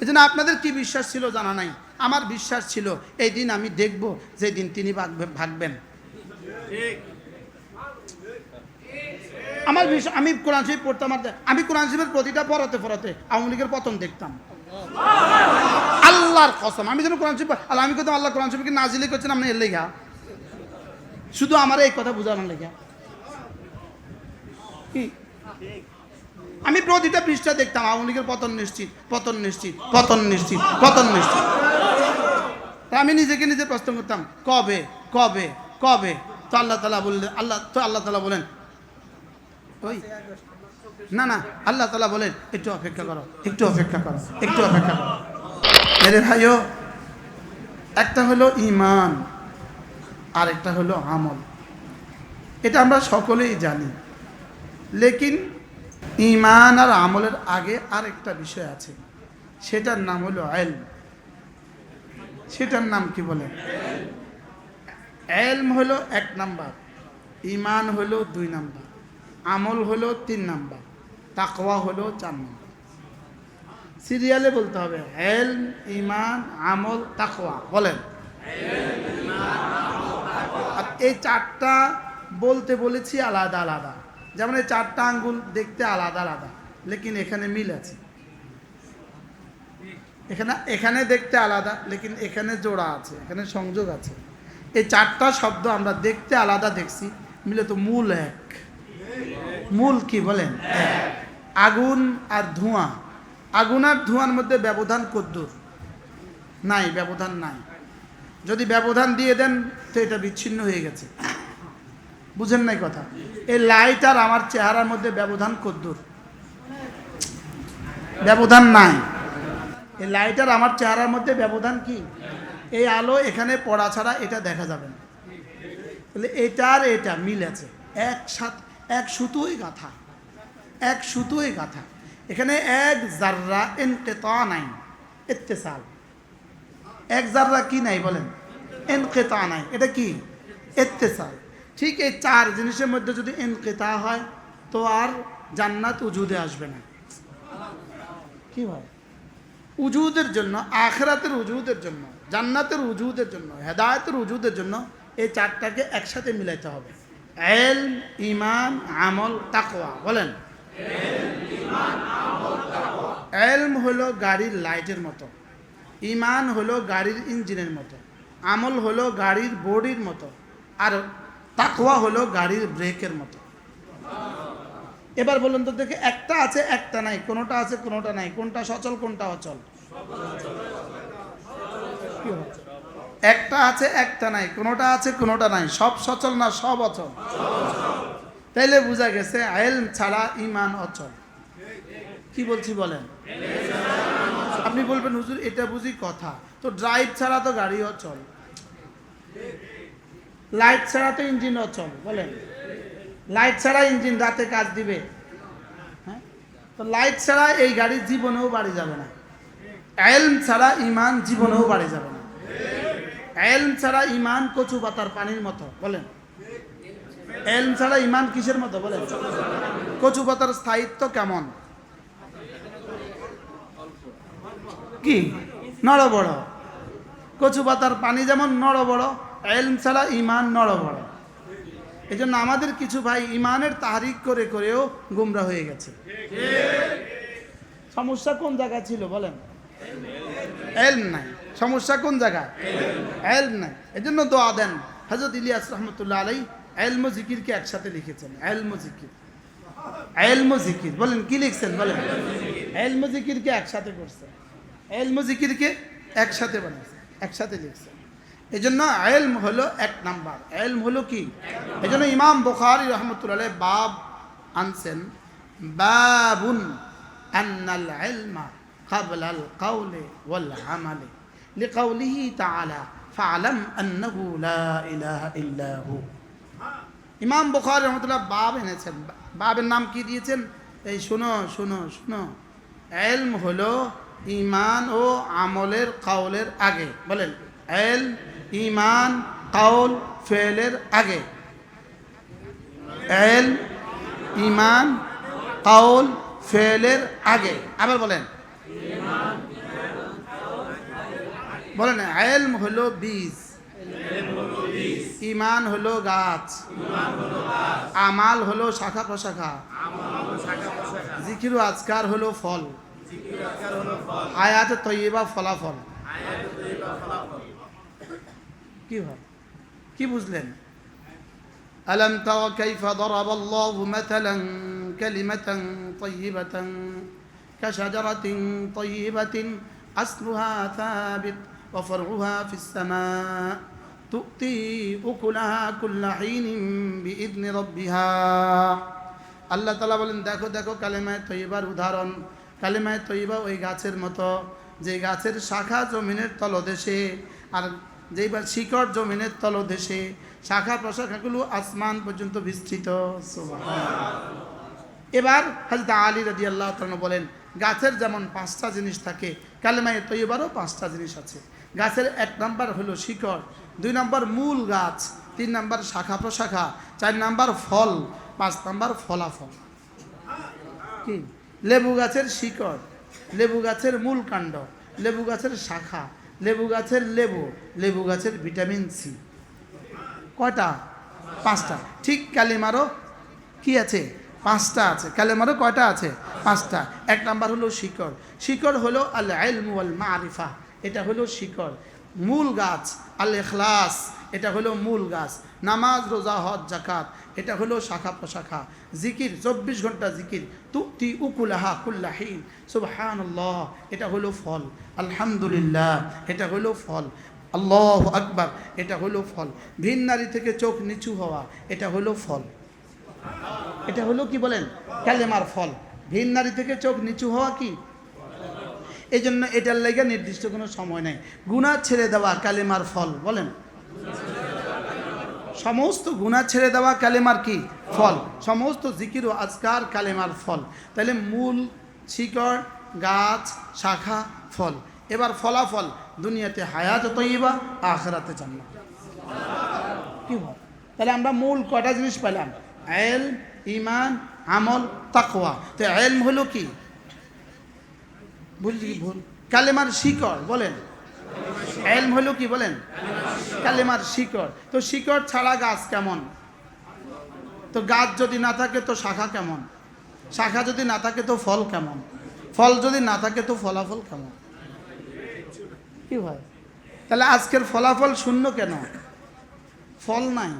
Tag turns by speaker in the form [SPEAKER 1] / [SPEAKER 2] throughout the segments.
[SPEAKER 1] এই জন্য আপনাদের কি বিশ্বাস ছিল জানা নাই? আমার বিশ্বাস ছিল, এই দিন আমি দেখব যে দিন তিনি ভাগবে- ভাগবেন। আমার বিশ্বাস, আমি কোরআন শরীফ পড়তাম আমি কোরআন শরীফের প্রতিটা পড়াতে পড়াতে আওয়ামী লীগের পতন দেখতাম। আল্লাহর কসম, আমি যেন কোরআন শরীফ আল্লাহ, আমি করতাম আল্লাহ, কোরআন শরীফকে নাজিলে করছেন আপনি এর লেগা। শুধু আমার এই কথা বোঝানোর লেগা। কি? আমি প্রতিটা পৃষ্ঠা দেখতাম, আওয়ামী লীগের পতন নিশ্চিত পতন নিশ্চিত পতন নিশ্চিত পতন নিশ্চিত। আমি নিজেকে নিজে প্রশ্ন করতাম, কবে কবে কবে? তো আল্লাহ তালা বললেন, আল্লাহ, তো আল্লাহ তালা বলেন, ওই, না না, আল্লাহ তালা বলেন, একটু অপেক্ষা করো, একটু অপেক্ষা করো, একটু অপেক্ষা করো। মেরে ভাইও, একটা হলো ইমান আর একটা হলো আমল। এটা আমরা সকলেই জানি, লেকিন ইমান আর আমলের আগে আর একটা বিষয় আছে। সেটার নাম হলো এলম। সেটার নাম কি বলে? এলম হলো এক নাম্বার, ইমান হলো দুই নাম্বার, আমল হলো তিন নাম্বার, তাকওয়া হলো চার নাম্বার। সিরিয়ালে বলতে হবে, এলম, ইমান, আমল, তাকওয়া। বলেন। আর এই চারটা বলতে বলেছি আলাদা আলাদা। যেমন এই চারটা আঙ্গুল দেখতে আলাদা আলাদা, লেকিন এখানে মিল আছে। এখানে এখানে দেখতে আলাদা, লেকিন এখানে জোড়া আছে, এখানে সংযোগ আছে। এই চারটা শব্দ আমরা দেখতে আলাদা দেখছি, মিলে তো মূল এক। মূল কি বলেন? আগুন আর ধোঁয়া। আগুন আর ধোঁয়ার মধ্যে ব্যবধান কদ্দুর? নাই, ব্যবধান নাই। যদি ব্যবধান দিয়ে দেন, তো এটা বিচ্ছিন্ন হয়ে গেছে। বুঝেন নাই কথা। এই লাইট আর আমার চেহারার মধ্যে ব্যবধান কদ্দুর। ব্যবধান নাই। এই লাইট আর আমার চেহারার মধ্যে ব্যবধান কি? এই আলো এখানে পড়া ছাড়া এটা দেখা যাবে না। তাহলে এটা আর এটা মিল আছে। এক সাথ এক সুতোই গাথা। এক সুতোই গাথা। এখানে এক জাররা এনকেতা নাই ইত্তেসাল এক জাররা কি নাই বলেন? এনকেতা নাই এটা কি? ইত্তেসাল ঠিক এই চার জিনিসের মধ্যে যদি এনকেতা হয়, তো আর জান্নাত উজুদে আসবে না। কি হয় উজুদের জন্য, আখরাতের উজুদের জন্য, জান্নাতের উজুদের জন্য, হেদায়তের উজুদের জন্য এই চারটাকে একসাথে মিলাইতে হবে। এল ইমান, আমল তাকোয়া বলেন। এলম হলো গাড়ির লাইটের মতো, ইমান হলো গাড়ির ইঞ্জিনের মতো, আমল হলো গাড়ির বডির মতো, আর তাকওয়া হলো গাড়ির ব্রেকের মতো। এবার বলুন তো দেখে, একটা আছে, একটা নাই, কোনোটা আছে, কোনোটা নাই, কোনটা সচল, কোনটা অচল? একটা আছে, একটা নাই, কোনোটা আছে, কোনোটা নাই, সব সচল না সব অচল? তাইলে বোঝা গেছে আইল ছাড়া ইমান অচল। কি বলছি বলেন? আপনি বলবেন, হুজুর, এটা বুঝি কথা। তো ড্রাইভ ছাড়া তো গাড়ি অচল। লাইট ছাড়া তো ইঞ্জিন অচল, বলেন। লাইট ছাড়া ইঞ্জিন রাতে কাজ দিবে। হ্যাঁ? তো লাইট ছাড়া এই গাড়ি জীবনেও বাড়ি যাবে না। এলম ছাড়া ইমান জীবনেও বাড়ি যাবে না। এলম ছাড়া ইমান কচু পাতার পানির মতো, বলেন। এলম ছাড়া ইমান কিসের মতো, বলেন। কচু পাতার স্থায়িত্ব কেমন? কি? নড় বড় কচু পাতার পানি যেমন নড় বড় এলম ছাড়া ইমান নড় বড় এই জন্য আমাদের কিছু ভাই ইমানের তাহারিক করে করেও গুমরা হয়ে গেছে। সমস্যা কোন জায়গায় ছিল বলেন? এলম নাই। সমস্যা কোন জায়গায়? এলম নাই। এই জন্য দোয়া দেন। হজরত ইলিয়াস রহমতুল্লাহ আলাই এলম জিকিরকে একসাথে লিখেছেন। এলম জিকির। এলম জিকির। বলেন, কি লিখছেন? বলেন। এলম জিকিরকে একসাথে করছেন? এলম জিকিরকে একসাথে বানাইছেন। একসাথে লিখছেন। এই জন্য এলম হলো এক নাম্বার এলম হলো কি এই জন্য ইমাম বুখারি রহমতুল্লাহ বাব আনছেন বাবুন আন্নাল ইলমা قبل القول والعمل لقوله تعالى فاعلم أنه لا إله إلا هو ইমাম বুখারি রহমতুল্লাহ বাব এনেছেন বাবের নাম কি দিয়েছেন এই শোনো শোনো শোনো এলম হলো ইমান ও আমলের কাউলের আগে বলেন এল ইমান, কাউল, ফেলের আগে। এল, ইমান, কাউল, ফেলের আগে। আবার বলেন। বলেন এলম হলো বীজ। ইমান হলো গাছ। আমাল হলো শাখা প্রশাখা। জিকিরু আজকার হলো ফল। হায়াত তৈবা ফলাফল। কি হয় কি বুঝলেন ألم تر كيف ضرب الله مثلا كلمة طيبة كشجرة طيبة أصلها ثابت وفرعها في السماء تؤتي أكلها كل حين بإذن ربها আল্লাহ তালা বলেন দেখো দেখো কালেমায় তৈবার উদাহরণ কালেমায় তৈবা ওই গাছের মতো যে গাছের শাখা জমিনের তলদেশে আর যেইবার শিকড় জমিনের তলদেশে শাখা প্রশাখাগুলো আসমান পর্যন্ত বিস্তৃত। এবার হাজরত আলী রাজি আল্লাহ বলেন, গাছের যেমন পাঁচটা জিনিস থাকে, কালেমায় তৈবারও পাঁচটা জিনিস আছে। গাছের এক নম্বর হলো শিকড়, দুই নম্বর মূল গাছ, তিন নম্বর শাখা প্রশাখা, চার নাম্বার ফল, পাঁচ নাম্বার ফলাফল। কি? লেবু গাছের শিকড়, লেবু গাছের মূল কাণ্ড, লেবু গাছের শাখা লেবু গাছের লেবু লেবু গাছের ভিটামিন সি কয়টা? পাঁচটা। ঠিক কালিমারও কি আছে? পাঁচটা আছে। কালেমারও কয়টা আছে? পাঁচটা। এক নাম্বার হলো শিকড়। শিকড় হলো আল আলমু আল মারিফা এটা হলো শিকড়। মূল গাছ আল এখলাস এটা হলো মূল গাছ। নামাজ, রোজা, হজ জাকাত এটা হলো শাখা প্রশাখা। জিকির, চব্বিশ ঘণ্টা জিকির। তুক্তি উকুলাহা কুল্লাহিন সুবহান এটা হলো ফল। আলহামদুলিল্লাহ, এটা হলো ফল। আল্লাহ আকবার, এটা হলো ফল। ভিন নারী থেকে চোখ নিচু হওয়া, এটা হলো ফল। এটা হলো কি বলেন? কালেমার ফল। ভিন নারী থেকে চোখ নিচু হওয়া কি? এই জন্য এটার লেগে নির্দিষ্ট কোনো সময় নেই। গুণা ছেড়ে দেওয়া কালেমার ফল, বলেন। সমস্ত গুণা ছেড়ে দেওয়া কালেমার কি? ফল। সমস্ত জিকির ও আজকার কালেমার ফল। তাহলে মূল, শিকড়, গাছ, শাখা, ফল। এবার ফলাফল। দুনিয়াতে হায়াত তৈবা আখরাতে জান্নাত। কি হয় তাহলে আমরা মূল কয়টা জিনিস পেলাম? এল ইমান আমল, তাকওয়া। তো এলম হলো কি? বুঝলি ভুল? কালেমার শিকড়, বলেন। এলম হলো কি বলেন? কালেমার শিকড়। তো শিকড় ছাড়া গাছ কেমন? তো গাছ যদি না থাকে তো শাখা কেমন? শাখা যদি না থাকে তো ফল কেমন? ফল যদি না থাকে তো ফলাফল কেমন? কি হয়? তাহলে আজকের ফলাফল শূন্য কেন? ফল নাই।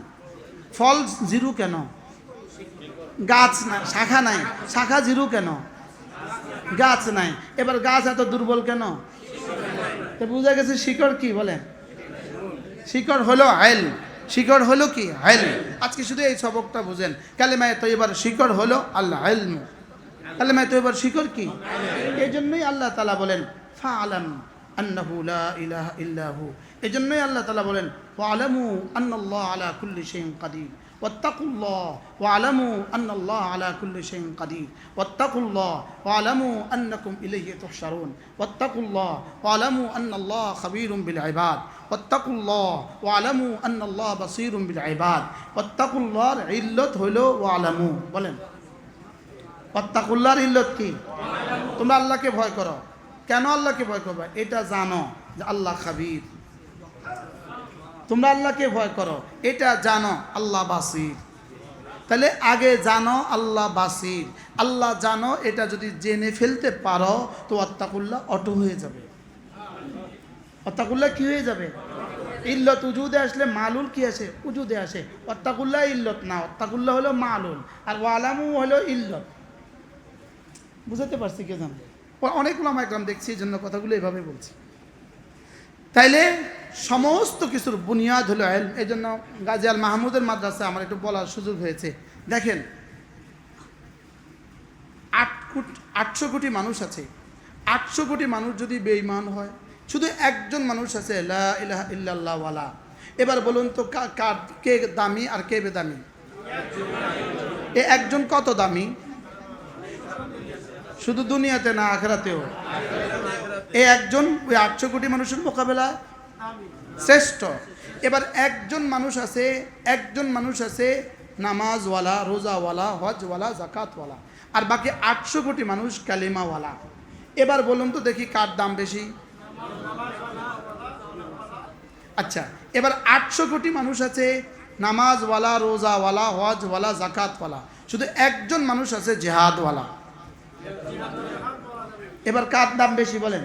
[SPEAKER 1] ফল জিরু কেন? গাছ না শাখা নাই। শাখা জিরু কেন? গাছ নাই। এবার গাছ এত দুর্বল কেন? তো বুঝা গেছে শিকড় কি, বলেন। শিকড় হলো আইল। শিকড় হলো কি? আইল। আজকে শুধু এই সবকটা বুঝেন। কালেমায় তো এবার শিকড় হলো আল্লাহ আইলম কালেমায় তো এবার শিকড় কি? এই জন্যই আল্লাহ তালা বলেন ফা আলাম আন্নাহু লা ইলাহা ইল্লাহু। এই জন্যই আল্লাহ তালা বলেন ওয়ালামু আন্নাল্লাহ আলা কুল্লি শাইইন কাদির। واتقوا الله واعلموا أن الله على كل شيء قدير واتقوا الله واعلموا أنكم إليه تحشرون واتقوا الله واعلموا أن الله خبير بالعباد واتقوا الله واعلموا أن الله بصير بالعباد واتقوا الله علت হলো ওয়ালামু বলেন ওয়াত্তাকুল্লাহর ইল্লত কি তোমরা আল্লাহকে ভয় করো কেন আল্লাহকে ভয় করবে এটা জানো যে আল্লাহ খাবির তোমরা আল্লাহকে ভয় করো। এটা জানো, আল্লাহ বাসির। তাহলে আগে জানো, আল্লাহ বাসির। আল্লাহ জানো, এটা যদি জেনে ফেলতে পারো, তো অত্তাকুল্লাহ অটো হয়ে যাবে। অত্তাকুল্লাহ কি হয়ে যাবে? ইল্লত উজুদে আসলে মালুল কি আসে? উজুদে আসে। অত্তাকুল্লাহ ইল্লত না অত্তাকুল্লাহ হলো মালুল। আর ওয়ালামু হলো ইল্লত। বুঝাতে পারছি কে জানো? অনেক ওলামা একরাম দেখছি, এই জন্য কথাগুলো এভাবে বলছি। তাইলে সমস্ত কিছুর বুনিয়াদ হলো এলম এই জন্য গাজী আল মাহমুদের মাদ্রাসা আমার একটু বলার সুযোগ হয়েছে। দেখেন, আট কোটি, আটশো কোটি মানুষ আছে। আটশো কোটি মানুষ যদি বেঈমান হয়, শুধু একজন মানুষ আছে ইলাহা ইল্লাল্লাহওয়ালা এবার বলুন তো কার, কে দামি আর কে বেদামি? এ একজন কত দামি? শুধু দুনিয়াতে না, আখরাতেও? এই একজন ওই আটশো কোটি মানুষের মোকাবেলায়? শ্রেষ্ঠ। এবার একজন মানুষ আছে, একজন মানুষ আছে নামাজওয়ালা, রোজাওয়ালা, হজওয়ালা, জাকাতওয়ালা। আর বাকি আটশো কোটি মানুষ কালিমাওয়ালা। এবার বলুন তো দেখি কার দাম বেশি? আচ্ছা এবার আটশো কোটি মানুষ আছে নামাজওয়ালা, রোজাওয়ালা, হজওয়ালা, জাকাতওয়ালা। শুধু একজন মানুষ আছে জেহাদওয়ালা। এবার কার দাম বেশি বলেন?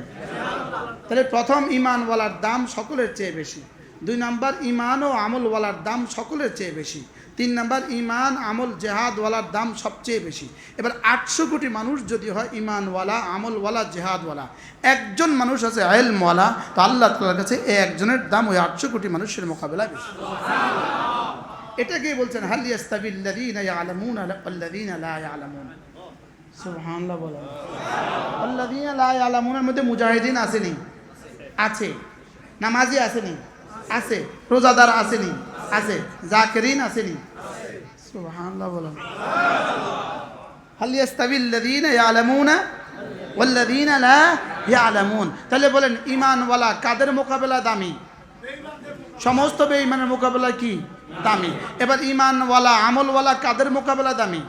[SPEAKER 1] তাহলে প্রথম ইমানওয়ালার দাম সকলের চেয়ে বেশি। দুই নাম্বার, ইমান ও আমলওয়ালার দাম সকলের চেয়ে বেশি। তিন নাম্বার, ইমান, আমল, জেহাদওয়ালার দাম সবচেয়ে বেশি। এবার আটশো কোটি মানুষ যদি হয় ইমানওয়ালা, আমলওয়ালা, জেহাদওয়ালা, একজন মানুষ আছে আইলমওয়ালা, তো আল্লাহ তালার কাছে এই একজনের দাম ওই আটশো কোটি মানুষের মোকাবেলায় বেশি। এটাকেই বলছেন? হালিয়াস্তাবিল্লাযীনা ইয়ালামুনা আল্লাযীনা লা ইয়ালামুন। সুবহানাল্লাহ বলেন। আল্লাযীনা লা ইয়ালামুনের মধ্যে মুজাহিদিন আসেনি। আছে। নামাজি আসেনি। আছে। রোজাদার আসেনি। আছে। জাকিরিন আসেনি। সুবহানাল্লাহ বলেন। হালিয়াস্তাবিল্লাযীনা ইয়ালামুনা ওয়াল্লাযীনা লা ইয়ালামুন। তাহলে বলেন, ঈমানওয়ালা কাদের মোকাবেলা দামি? সমস্ত বেঈমানের মোকাবেলা কি? দামি। এবার ইমানওয়ালা আমলওয়ালা কাদের মোকাবেলা দামি?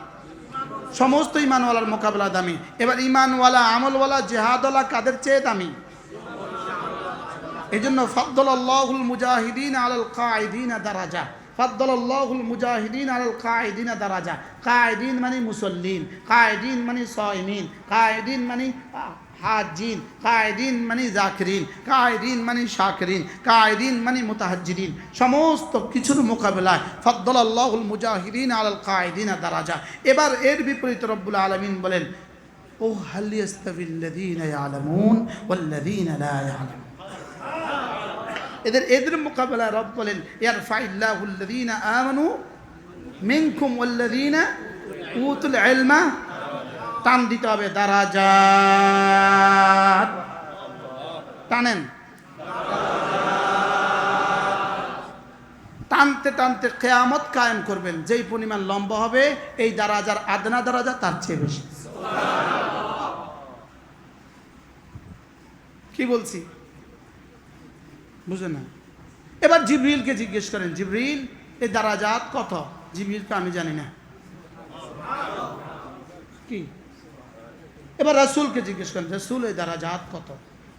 [SPEAKER 1] সমস্ত ইমানওয়ালার মোকাবেলা দামি। এবার ইমানওয়ালা আমলওয়ালা, জেহাদওয়ালা কাদের চেয়ে দামি? এই জন্য ফদ্দুল মুজাহিদিন আলাল কায়দিন দারাজা। ফদ্দুল মুজাহিদিন আলাল কায়দিন দারাজা। কায়দিন মানে মুসল্লিন কায়দিন মানে সয়মিন কায়দিন মানে হাজিন কায়দিন মানে জাকিরিন কায়দিন মানে শাকিরিন কায়দিন মানে মুতাহাজ্জিরিন। সমস্ত কিছুর মোকাবেলায় ফদ্দল মুজাহিদিন আলাল কায়দিন দারাজা। এবার এর বিপরীত রব্বুল আলমিন বলেন ও হালিয়াস্তাবিল্লাযীনা ইয়ালামুন ওয়াল্লাযীনা লা ইয়ালামুন। এদের এদের মোকাবেলা রব বলেন ইয়ারফাইল্লাহুল্লাযীনা আমানু মিনকুম ওয়াল্লাযীনা উতুল টান দিতে হবে, দারাজাত। টানেন। টানতে টানতে কেয়ামত কায়েম করবেন, যেই পরিমাণ লম্বা হবে, এই দারাজার আদনা দারাজা তার চেয়ে বেশি। কি বলছি? বুঝে না। এবার জিবরিলকে জিজ্ঞেস করেন, জিবরিল এই দারাজাত কত? জিবরিলকে আমি জানি না। কি? এবার রাসুলকে জিজ্ঞেস করেন, রাসুল এই দারাজাত কত?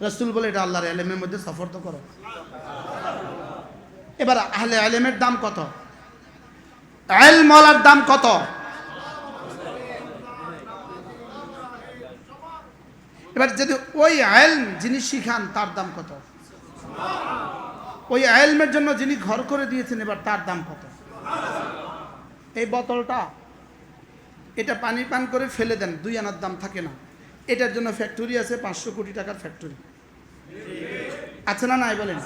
[SPEAKER 1] রাসুল বলে, এটা আল্লাহর আলেমের মধ্যে সফর তো করো। এবার আহলে আলেমের দাম কত? আলমলার দাম কত? এবার যদি ওই আলম যিনি শিখান, তার দাম কত? ওই আলমের জন্য যিনি ঘর করে দিয়েছেন, এবার তার দাম কত? এই বোতলটা, এটা পানি পান করে ফেলে দেন, দুই আনার দাম থাকে না। এটার জন্য ফ্যাক্টরি আছে, পাঁচশো কোটি টাকার ফ্যাক্টরি আছে না নাই বলেন?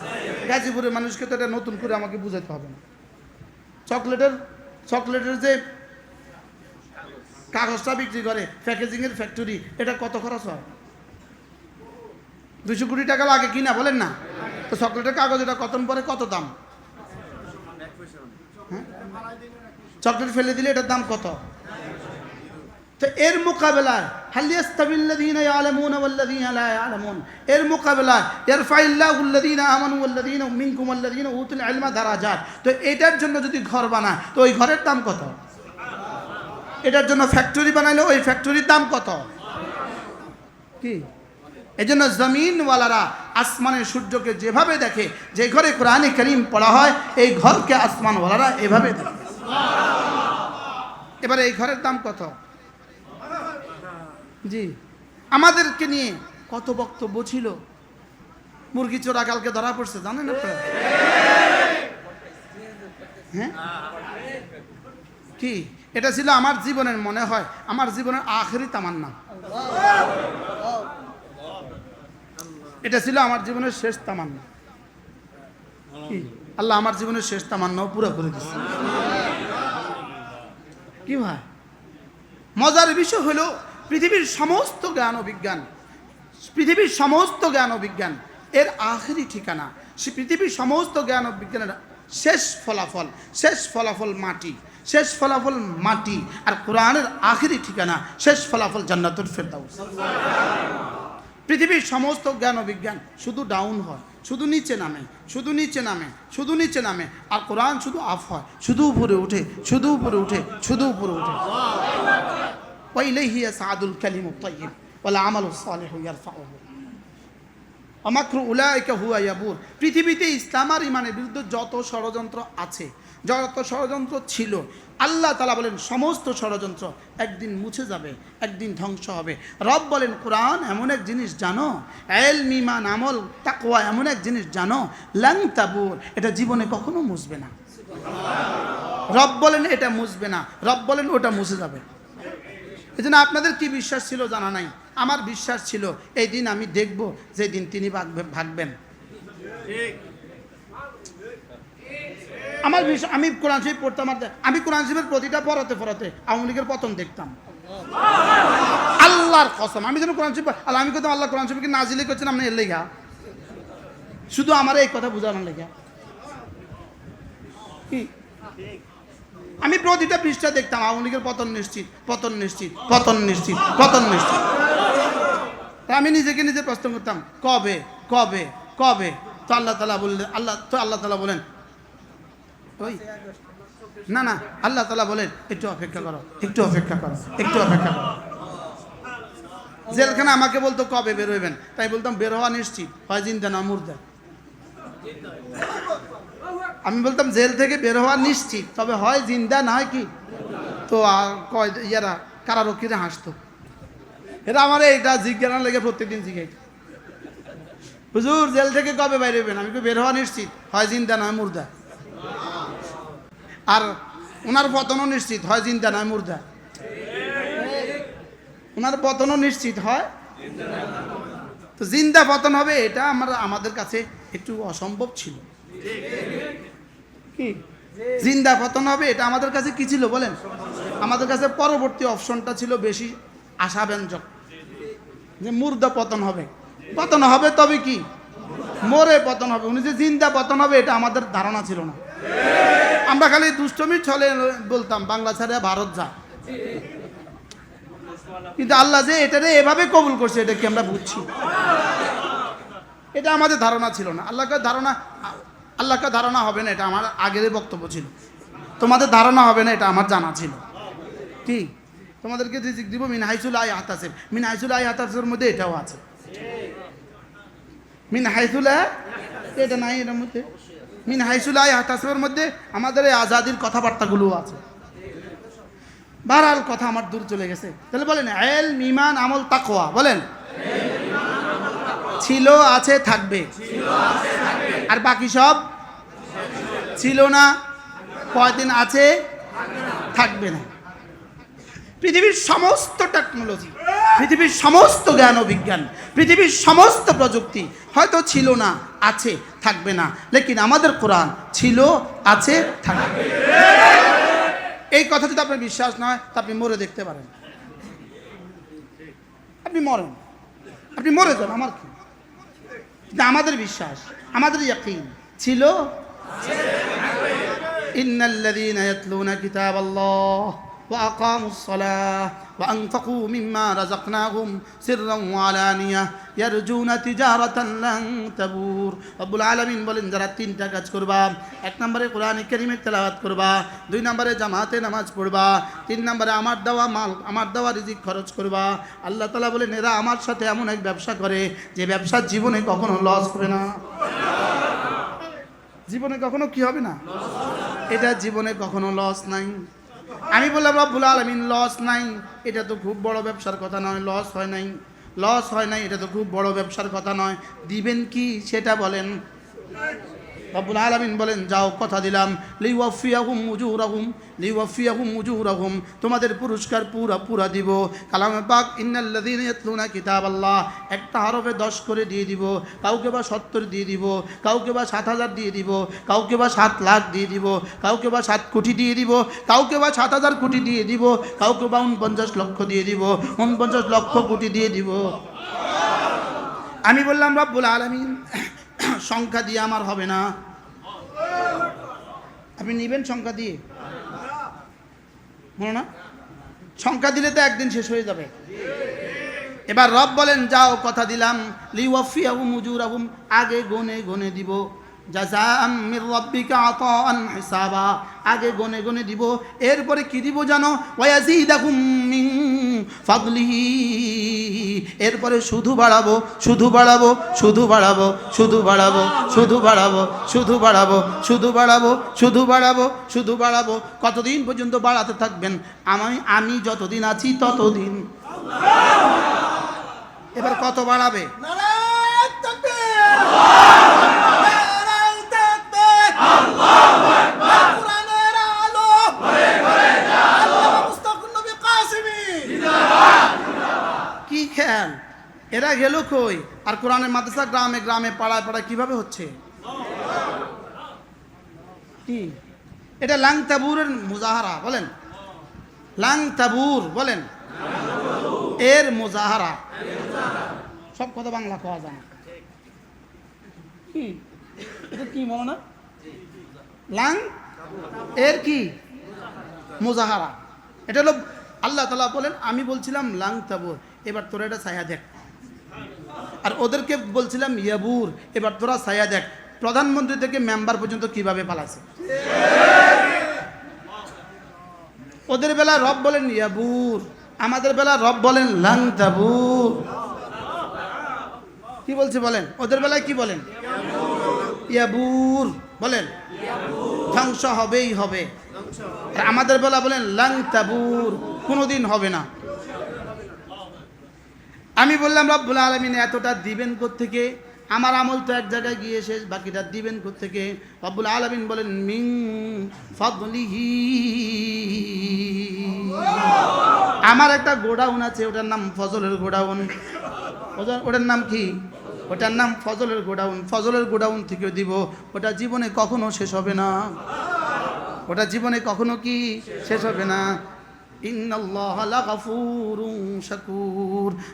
[SPEAKER 1] গাজীপুরের মানুষকে তো এটা নতুন করে আমাকে বুঝাতে হবে না। চকলেটের চকলেটের যে কাগজটা বিক্রি করে, প্যাকেজিংয়ের ফ্যাক্টরি এটা কত খরচ হয়? দুশো কোটি টাকা লাগে কি না বলেন না? তো চকলেটের কাগজ এটা কত পরে কত দাম? হ্যাঁ? চকলেট ফেলে দিলে এটার দাম কত? তো এর মোকাবেলায় লা তো এটার জন্য যদি ঘর বানায়, তো ওই ঘরের দাম কত? এটার জন্য ফ্যাক্টরি বানাইলে ওই ফ্যাক্টরির দাম কত? কি? এই জন্য জমিনওয়ালারা আসমানের সূর্যকে যেভাবে দেখে, যে ঘরে কোরআনে করিম পড়া হয়, এই ঘরকে আসমানওয়ালারা এভাবে দেখে। এবারে এই ঘরের দাম কত? জি। আমাদেরকে নিয়ে কত বক্তব্য ছিল। মুরগি চোরা কালকে ধরা পড়ছে, জানেন আপনারা? হ্যাঁ? কি? এটা ছিল আমার জীবনের মনে হয়, আমার জীবনের আখেরি তামান্না। এটা ছিল আমার জীবনের শেষ তামান্না। আল্লাহ আমার জীবনের শেষ তামান্নাও পুরো করে দিচ্ছে কি ভাই? মজার বিষয় হলো, পৃথিবীর সমস্ত জ্ঞান ও বিজ্ঞান, পৃথিবীর সমস্ত জ্ঞান ও বিজ্ঞান এর আখেরি ঠিকানা। সে পৃথিবীর সমস্ত জ্ঞান ও বিজ্ঞানের শেষ ফলাফল শেষ ফলাফল মাটি, শেষ ফলাফল মাটি, আর কোরআনের আখেরি ঠিকানা, শেষ ফলাফল জান্নাতুল ফেরদাউস। পৃথিবীর সমস্ত জ্ঞান অভিজ্ঞান শুধু ডাউন হয়, শুধু নিচে নামে, শুধু নিচে নামে, শুধু নিচে নামে। আর কোরআন শুধু আফ হয়, শুধু উপরে উঠে, শুধু উপরে উঠে, শুধু উপরে উঠে। ওইলেহিয়া সাদুল কালিম তাইয়িব ওয়াল আমালু সালিহু ইয়ারফাউহু। আমাক্রু উলাইকা হুয়া ইয়াবুর। পৃথিবীতে ইসলাম আর ইমানের বিরুদ্ধে যত ষড়যন্ত্র আছে যত ষড়যন্ত্র ছিল। আল্লাহ তালা বলেন, সমস্ত ষড়যন্ত্র একদিন মুছে যাবে, একদিন ধ্বংস হবে। রব বলেন, কোরআন এমন এক জিনিস জানো এল মিমান আমল, তাকওয়া এমন এক জিনিস জানো, লাং তাবুর, এটা জীবনে কখনো মুছবে না। রব বলেন, এটা মুছবে না। রব বলেন, ওটা মুছে যাবে। এই জন্য আপনাদের কি বিশ্বাস ছিল জানা নাই? আমার বিশ্বাস ছিল, এই দিন আমি দেখব যে দিন তিনি ভাগবে- ভাগবেন। আমার বিশ্বাস আমি কোরআন শরীফ পড়তাম আমি কোরআন শরীফের প্রতিটা পড়াতে পড়াতে আওয়ামী লীগের পতন দেখতাম। আল্লাহর কসম, আমি যেন কোরআন শরীফ আল্লাহ, আমি করতাম আল্লাহ কোরআন শরীফকে নাজিলি করছেন আপনি এর লেগা। শুধু আমার এই কথা বোঝানোর লেগা। কি? আমি প্রতিটা পৃষ্ঠা দেখতাম, আওয়ামী লীগের পতন নিশ্চিত পতন নিশ্চিত পতন নিশ্চিত পতন নিশ্চিত। আমি নিজেকে নিজে প্রশ্ন করতাম, কবে কবে কবে? তো আল্লাহ তালা বললেন আল্লাহ তো আল্লাহ তালা বলেন ওই। না না, আল্লাহ তালা বলেন, একটু অপেক্ষা করো, একটু অপেক্ষা করো, একটু অপেক্ষা করো। জেলখানা আমাকে বলতো, কবে বের হইবেন? তাই বলতাম, বের হওয়া নিশ্চিত, হয় জিন্দা না মুর্দা। আমি বলতাম, জেল থেকে বের হওয়া নিশ্চিত, তবে হয় জিন্দা, না হয় কি? তো কয়, ইয়ারা কারারক্ষীরা হাসতো। এটা আমার এইটা জিজ্ঞাসা লেগে প্রত্যেকদিন জিজ্ঞাসা হুজুর, জেল থেকে কবে বাইরে হবেন আমি বের হওয়া নিশ্চিত, হয় জিন্দা নয় মুর্দা। আর ওনার পতনও নিশ্চিত হয়, জিন্দা নয়, মুর্দা। ওনার পতনও নিশ্চিত হয়। তো জিন্দা পতন হবে এটা আমরা, আমাদের কাছে একটু অসম্ভব ছিল। কি? জিন্দা পতন হবে এটা আমাদের কাছে কি ছিল বলেন? আমাদের কাছে পরবর্তী অপশনটা ছিল বেশি আশাব্যঞ্জক। যে মুর্দা পতন হবে। পতন হবে তবে কি? মরে পতন হবে। উনি যে জিন্দা পতন হবে এটা আমাদের ধারণা ছিল না। আমরা খালি দুষ্টমি ছলে বলতাম, বাংলা ছাড়া ভারত যা। কিন্তু আল্লাহ যে এটারে এভাবে কবুল করছে, এটা কি আমরা বুঝছি? এটা আমাদের ধারণা ছিল না। আল্লাহকে ধারণা আল্লাহকে ধারণা হবে না, এটা আমার আগের বক্তব্য ছিল। তোমাদের ধারণা হবে না, এটা আমার জানা ছিল। কি? তোমাদেরকে রিজিক দিব মিন হাইসুল আই হাতাসের মিন হাইসুল আই হাতাসের মধ্যে এটাও আছে। মিন হাইসুল এটা নাই এটার মধ্যে? মিন হাইসুল আই হাতাসের মধ্যে আমাদের এই আজাদির কথাবার্তাগুলো আছে। বারাল কথা আমার দূর চলে গেছে। তাহলে বলেন, এল, মিমান, আমল তাকোয়া বলেন। ছিল, আছে, থাকবে। আর বাকি সব? ছিল না, কয়দিন আছে? থাকবে না। পৃথিবীর সমস্ত টেকনোলজি পৃথিবীর সমস্ত জ্ঞান ও বিজ্ঞান, পৃথিবীর সমস্ত প্রযুক্তি হয়তো ছিল না আছে, থাকবে না। লেকিন আমাদের কোরআন ছিল, আছে, থাকবে। এই কথা যদি আপনার বিশ্বাস না হয়, তা আপনি মরে দেখতে পারেন। আপনি মরেন। আপনি মরে যান, আমার কি? আমাদের বিশ্বাস, আমাদের ইয়াকিন ছিল ইন্নাল্লাযীনা ইয়াতলুনা কিতাবাল্লাহ। وأقاموا الصلاة وأنفقوا مما رزقناهم سرا وعلانية يرجون تجارة لن تبور رب العالمين বলেন যারা তিনটা কাজ করবা এক নম্বরে কোরআন কারীমের তেলাওয়াত করবা দুই নম্বরে জামাতে নামাজ পড়বা তিন নম্বরে আমার দেওয়া মাল আমার দেওয়া রিজিক খরচ করবা আল্লাহ তাআলা বলেন এরা আমার সাথে এমন এক ব্যবসা করে যে ব্যবসার জীবনে কখনো লস হবে না জীবনে কখনো কি হবে না এটা জীবনে কখনো লস নাই আমি বললাম, রব্বুল আলমিন লস নাই। এটা তো খুব বড় ব্যবসার কথা নয় লস হয় নাই। লস হয় নাই, এটা তো খুব বড় ব্যবসার কথা নয়। দিবেন কি সেটা বলেন। রব্বুল আলমিন বলেন, যাও, কথা দিলাম। লিওয়াফিয়াহুম মুজুরাহুম লিওয়াফিয়াহুম মুজুরাহুম তোমাদের পুরস্কার পুরা পুরা দিব। কালামে পাক, ইন্নাল্লাযীনা ইয়াতলুনা কিতাবাল্লাহ, একটা হরফে দশ করে দিয়ে দিব, কাউকে বা সত্তর দিয়ে দিব, কাউকে বা সাত হাজার দিয়ে দিব, কাউকে বা সাত লাখ দিয়ে দিব, কাউকে বা সাত কোটি দিয়ে দিব, কাউকে বা সাত হাজার কোটি দিয়ে দিব, কাউকে বা উনপঞ্চাশ লক্ষ দিয়ে দিব, উনপঞ্চাশ লক্ষ কোটি দিয়ে দিব। আমি বললাম, রব্বুল আলমিন সংখ্যা দিয়ে আমার হবে না। আপনি নিবেন সংখ্যা দিয়ে? বলো না? সংখ্যা দিলে তো একদিন শেষ হয়ে যাবে। এবার রব বলেন, যাও কথা দিলাম। লিওয়াফিয়াহুম উজুরাহুম, আগে গনে গনে দিব। আগে গনে গনে দিব, এরপরে কি দিব জানো? এরপরে শুধু বাড়াবো শুধু বাড়াবো শুধু বাড়াবো শুধু বাড়াবো শুধু বাড়াবো শুধু বাড়াবো শুধু বাড়াবো শুধু বাড়াবো শুধু বাড়াবো। কতদিন পর্যন্ত বাড়াতে থাকবেন? আমি আমি যতদিন আছি ততদিন। এবার কত বাড়াবে
[SPEAKER 2] নারায়ণ তাকবীর নারায়ণ তাকবীর আল্লাহু আকবার কোরআনের আলো ঘরে ঘরে আল্লাহ মুস্তাকুন নবী কাসিমি
[SPEAKER 1] কি খেয়াল এরা গেল কই? আর কোরআনের মাদ্রাসা গ্রামে গ্রামে, পাড়ায় পাড়ায় কীভাবে হচ্ছে? কি? এটা লাং তাবুরের মুজাহারা, বলেন। লাং তাবুর বলেন। এর মুজাহারা। সব কথা বাংলা কওয়া যায়? কি? এটা কি মনে না? লাং? এর কি? মুজাহারা। এটা হলো আল্লাহ তালা বলেন, আমি বলছিলাম লাং তাবুর এবার তোরা এটা ছায়া দেখ। আর ওদেরকে বলছিলাম, ইয়াবুর, এবার তোরা ছায়া দেখ প্রধানমন্ত্রী থেকে মেম্বার পর্যন্ত কীভাবে পালাছে ওদের বেলা রব বলেন, ইয়াবুর, আমাদের বেলা রব বলেন লাং তাবুর। কি বলছে বলেন? ওদের বেলায় কি বলেন? ইয়াবুর। বলেন, ধ্বংস হবেই হবে। আমাদের বেলা বলেন লাং তাবুর। কোনোদিন হবে না। আমি বললাম, রব্বুল আলমিন এতটা দিবেন থেকে আমার আমল তো এক জায়গায় গিয়ে শেষ, বাকিটা দিবেন থেকে রব্বুল আলমিন বলেন মিং ফদলিহি। আমার একটা গোডাউন আছে, ওটার নাম ফজলের গোডাউন। ওটার নাম কি? ওটার নাম ফজলের গোডাউন। ফজলের গোডাউন থেকে দিব, ওটা জীবনে কখনো শেষ হবে না। ওটা জীবনে কখনো কি? শেষ হবে না।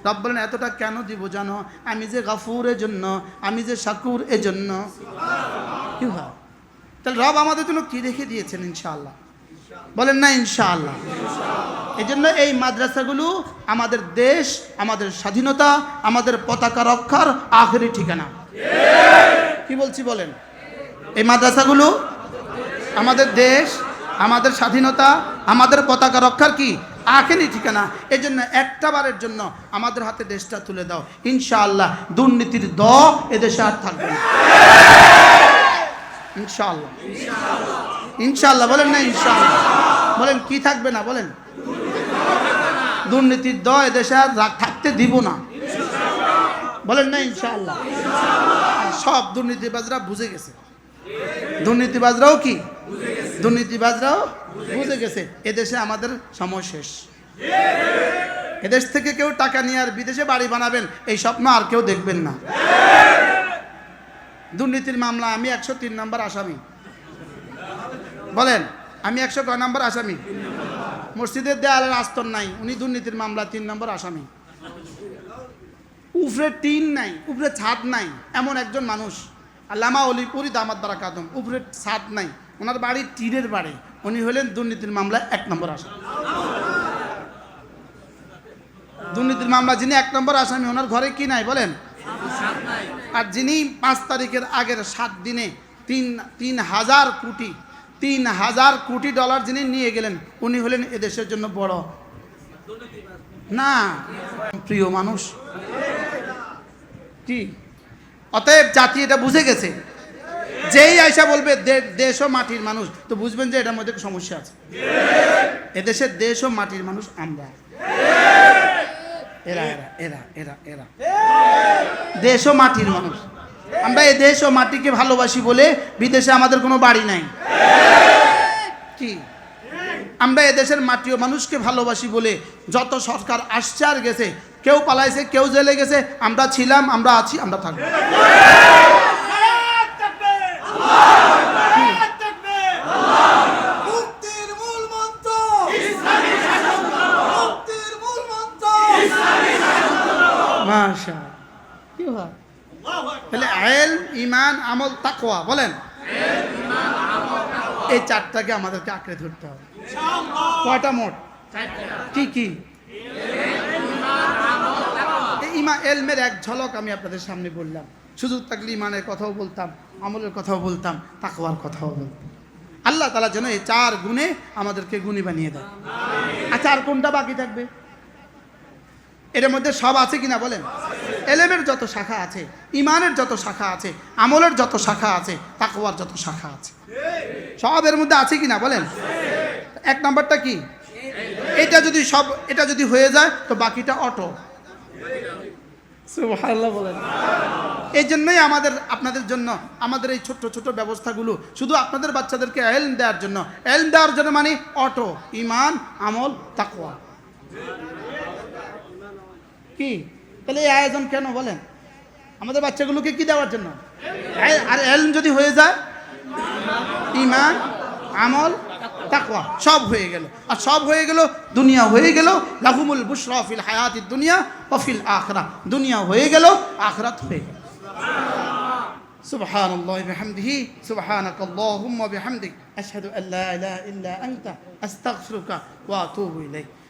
[SPEAKER 1] রব বলেন, এতটা কেন দিব জানো? আমি যে গাফুরের জন্য আমি যে শাকুর এজন্য। কি হয়? তাহলে রব আমাদের জন্য কি রেখে দিয়েছেন ইনশাআল্লাহ? বলেন না ইনশাআল্লাহ। এই জন্য এই মাদ্রাসাগুলো আমাদের দেশ, আমাদের স্বাধীনতা, আমাদের পতাকা রক্ষার আখেরি ঠিকানা। কি বলছি বলেন? এই মাদ্রাসাগুলো আমাদের দেশ আমাদের স্বাধীনতা, আমাদের পতাকা রক্ষার কি? আখেরি ঠিকানা। এই জন্য একটা বারের জন্য আমাদের হাতে দেশটা তুলে দাও। ইনশাআল্লাহ দুর্নীতির দ এদেশে আর থাকবে না। ইনশাআল্লাহ। ইনশাআল্লাহ। বলেন না ইনশাআল্লাহ। বলেন, কি থাকবে না? বলেন। দুর্নীতির দ এদেশে আর থাকতে দিব না। বলেন না ইনশাআল্লাহ। সব দুর্নীতিবাজরা বুঝে গেছে। দুর্নীতিবাজরাও কি? দুর্নীতিবাজরাও বুঝে গেছে, এদেশে আমাদের সময় শেষ। এদেশ থেকে কেউ টাকা নিয়ে আর বিদেশে বাড়ি বানাবেন, এই স্বপ্ন আর কেউ দেখবেন না। দুর্নীতির মামলা, আমি একশো তিন নম্বর আসামি। বলেন, আমি একশো কয় নম্বর আসামি? মসজিদের দেয়ালের আস্তর নাই, উনি দুর্নীতির মামলা, তিন নম্বর আসামি। উপরে টিন নাই উপরে ছাদ নাই, এমন একজন মানুষ। আল্লামা অলিপুরি দামাত বারা কাদম উপরে ছাদ নাই ওনার বাড়ি টিনের বাড়ি। উনি হলেন দুর্নীতির মামলা এক নম্বর আসামি। দুর্নীতির মামলা যিনি এক নম্বর আসামি, ওনার ঘরে কি নাই বলেন? আর যিনি পাঁচ তারিখের আগের সাত দিনে তিন তিন হাজার কোটি, তিন হাজার কোটি ডলার যিনি নিয়ে গেলেন, উনি হলেন এদেশের জন্য বড়। না, প্রিয় মানুষ। কি? অতএব জাতি এটা বুঝে গেছে। যেই আয়সা বলবে দেশ ও মাটির মানুষ, তো বুঝবেন যে এটার মধ্যে সমস্যা আছে। এদেশের দেশ ও মাটির মানুষ আমরা। এরা এরা এরা এরা এরা। দেশ ও মাটির মানুষ। আমরা এই দেশ ও মাটিকে ভালোবাসি বলে বিদেশে আমাদের কোনো বাড়ি নাই। কি? আমরা এদেশের মাটি ও মানুষকে ভালোবাসি বলে যত সরকার আসছে আর গেছে, কেউ পালাইছে, কেউ জেলে গেছে, আমরা ছিলাম, আমরা আছি, আমরা থাকব। ইমান আমল তাকওয়া বলেন? এই চারটাকে আমাদেরকে আঁকড়ে ধরতে হবে। কয়টা মোট? কি কি? ইমা এলমের এক ঝলক আমি আপনাদের সামনে বললাম। সুযোগ থাকলে ইমানের কথাও বলতাম আমলের কথাও বলতাম তাকওয়ার কথাও বলতাম। আল্লাহ তালা যেন এই চার গুণে আমাদেরকে গুণী বানিয়ে দেয় আচ্ছা আর কোনটা বাকি থাকবে? এর মধ্যে সব আছে কিনা বলেন? এলেমের যত শাখা আছে ইমানের যত শাখা আছে আমলের যত শাখা আছে তাকওয়ার যত শাখা আছে। সব এর মধ্যে আছে কি না বলেন? এক নাম্বারটা কি? এটা যদি সব এটা যদি হয়ে যায় তো বাকিটা অটো। বলেন। এই জন্যই আমাদের আপনাদের জন্য আমাদের এই ছোট্ট ছোট ব্যবস্থাগুলো শুধু আপনাদের বাচ্চাদেরকে এলম দেওয়ার জন্য। এলম দেওয়ার জন্য মানে অটো ইমান আমল তাকওয়া। কি? তাহলে এই আয়োজন কেন বলেন আমাদের বাচ্চাগুলোকে কি দেওয়ার জন্য এ- আর এলম যদি হয়ে যায় ইমান আমল তাকওয়া সব হয়ে গেল আর সব হয়ে গেল দুনিয়া হয়ে গেল লাহুমুল বুশরা ফিল হায়াতিদ দুনিয়া ও ফিল আখরা দুনিয়া হয়ে গেল আখরাত হয়ে গেল سبحان الله بحمده سبحانك اللهم وبحمدك أشهد أن لا إله إلا أنت أستغفرك وأتوب إليك